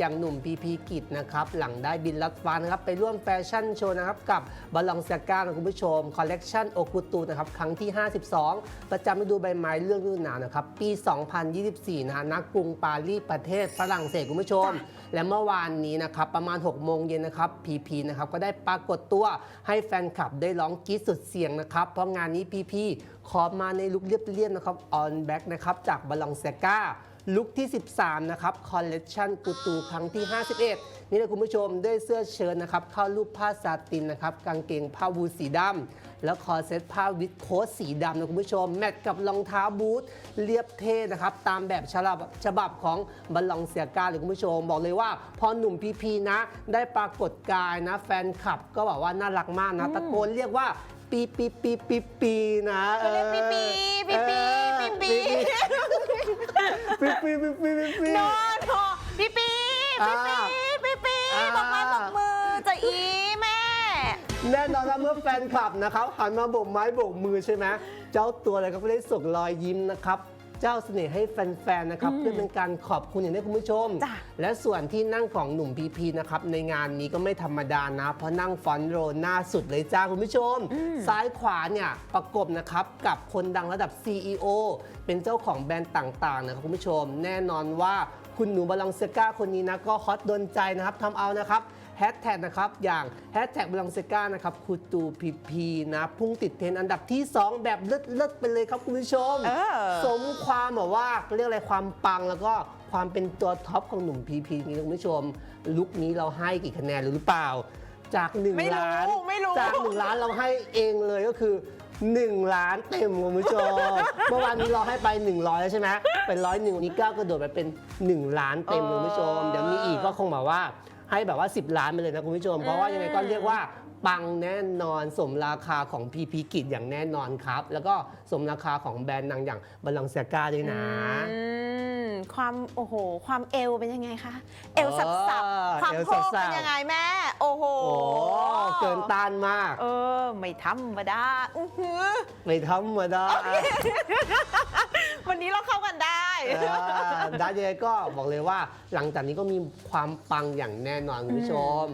อย่างหนุ่มพีพีกิจนะครับ หลังได้บินลัดฟ้านะครับ ไปร่วมแฟชั่นโชว์นะครับ กับบาลลองเซกานะคุณผู้ชม คอลเลกชันโอกุตูนะครับ ครั้งที่ 52 ประจำฤดูใบไม้เรื่องฤดูหนาวนะครับ ปี 2024นะฮะนักกรุงปารีสประเทศฝรั่งเศสคุณผู้ชม และเมื่อวานนี้นะครับ ประมาณ 6 โมงเย็นนะครับพีพีนะครับ ก็ได้ปรากฏตัวให้แฟนคลับได้ร้องกรี๊ดสุดเสียงนะครับเพราะงานนี้พีพีขอมาในลุคเรียบๆนะครับออนแบ็กนะครับจากบาลองเซกา ลุคที่ 13 นะครับคอลเลกชันกูตูครั้งที่ 51 นี่นะคุณผู้ชมด้วยเสื้อเชิ้ตนะครับเข้ารูปผ้าซาตินนะครับกางเกงผ้าวูลสีดำแล้วคอเซ็ตผ้าวิดโค้ทสีดำนะคุณผู้ชม แมทกับรองเท้าบูทเรียบเท่นะครับตามแบบฉบับฉบับของบัลลองเซียกาเลยคุณผู้ชม บอกเลยว่า พอหนุ่มพีพีนะ ได้ปรากฏกายนะ แฟนคลับก็บอกว่าน่ารักมากนะตะโกนเรียกว่าปีปีปีปีปีนะเขาเรียกปีปีปีปีปีปี ปีปีปีปีปีปีโนโนพี่ปีพี่ปีพี่ปีอ่า บอกไม้บอกมือจะอีแม่ แน่นอนว่าเมื่อแฟนคลับนะครับหันมาโบกไม้โบกมือใช่ไหมเจ้าตัวเลยก็ได้ส่งรอยยิ้มนะครับ เจ้าเสน่ห์ให้แฟนๆนะครับเพื่อเป็นการขอบคุณอย่างนี้คุณผู้ชมจ้ะและส่วนที่นั่งของหนุ่มพีพีนะครับในงานนี้ก็ไม่ธรรมดานะ เพราะนั่งฟรอนต์โรว์หน้าสุดเลยจ้าคุณผู้ชม ซ้ายขวาเนี่ยประกบนะครับกับคนดังระดับ CEO เป็นเจ้าของแบรนด์ต่างๆนะครับคุณผู้ชม แน่นอนว่า คุณหนูบาลองเซกาคนนี้นะก็ฮอตโดนใจนะครับทำเอานะครับแฮชแท็กนะครับอย่างแฮชแท็กบาลองเซกานะครับคูตูพีพีนะพุ่งติดเทรนด์อันดับที่ 2 แบบเลิศๆไปเลยครับคุณผู้ชม เออ สมความแบบว่าเรียกอะไรความปังแล้วก็ความเป็นตัวท็อปของหนุ่มพีพีนี่คุณผู้ชม ลุคนี้เราให้กี่คะแนนหรือเปล่า จากไม่1รู้ล้าน ไม่รู้ จาก1ล้านเราให้เองเลยก็คือ 1 ล้านเต็มคุณผู้ชม เมื่อวานนี้เราให้ไป 100แล้วใช่ไหมเป็นร้อยหนึ่งนี้ก้าวกระโดดไปเป็น 1 ล้านเต็มคุณผู้ชม เดี๋ยวมีอีกก็คงแบบว่าให้แบบว่า 10 ล้านไปเลยนะคุณผู้ชม เพราะว่ายังไงก็เรียกว่าปังแน่นอนสมราคาของพีพีกิจอย่างแน่นอนครับ แล้วก็สมราคาของแบรนด์นางอย่างบาลองเซกาด้วยนะ อืมความโอ้โห ความเอวเป็นยังไงคะ เอวสับสับเออความเอวโค้งสับๆเป็นยังไงแม่ โอ้โห โอ้ เกินต้านมาก เออ ไม่ธรรมดาอื้อหือไม่ธรรมดาวันนี้เราเข้ากันได้ เออได้ยังไงก็บอกเลยว่าหลังจากนี้ก็มีความปังอย่างแน่นอนคุณผู้ชม